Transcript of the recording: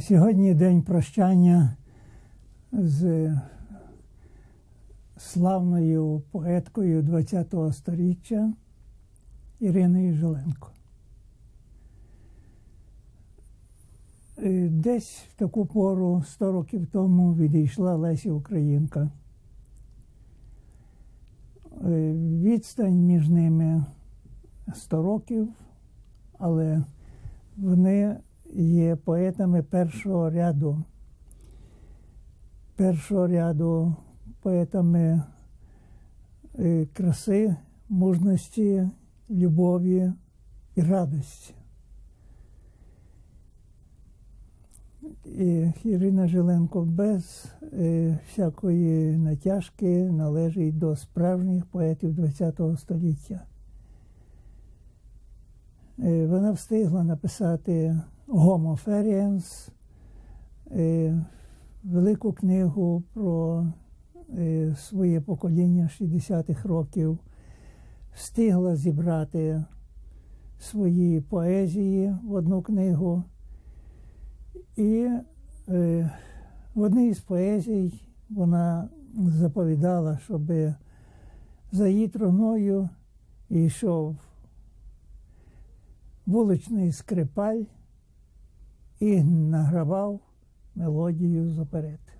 Сьогодні день прощання з славною поеткою ХХ століття Іриною Жиленко. Е, Десь в таку пору 100 років тому відійшла Леся Українка. Е, Відстань між ними 100 років, але вони є поетами першого ряду. Першого ряду поетами е, краси, мужності, любові і радості. І Ірина Жиленко без е, всякої натяжки належить до справжніх поетів ХХ століття. Е, вона встигла написати Feriens, е, велику книгу про е, своє покоління 60-х років, встигла зібрати свої поезії в одну книгу. І е, в одній із поезій вона заповідала, щоб за її троною йшов вуличний скрипаль і награвав мелодію з оперети.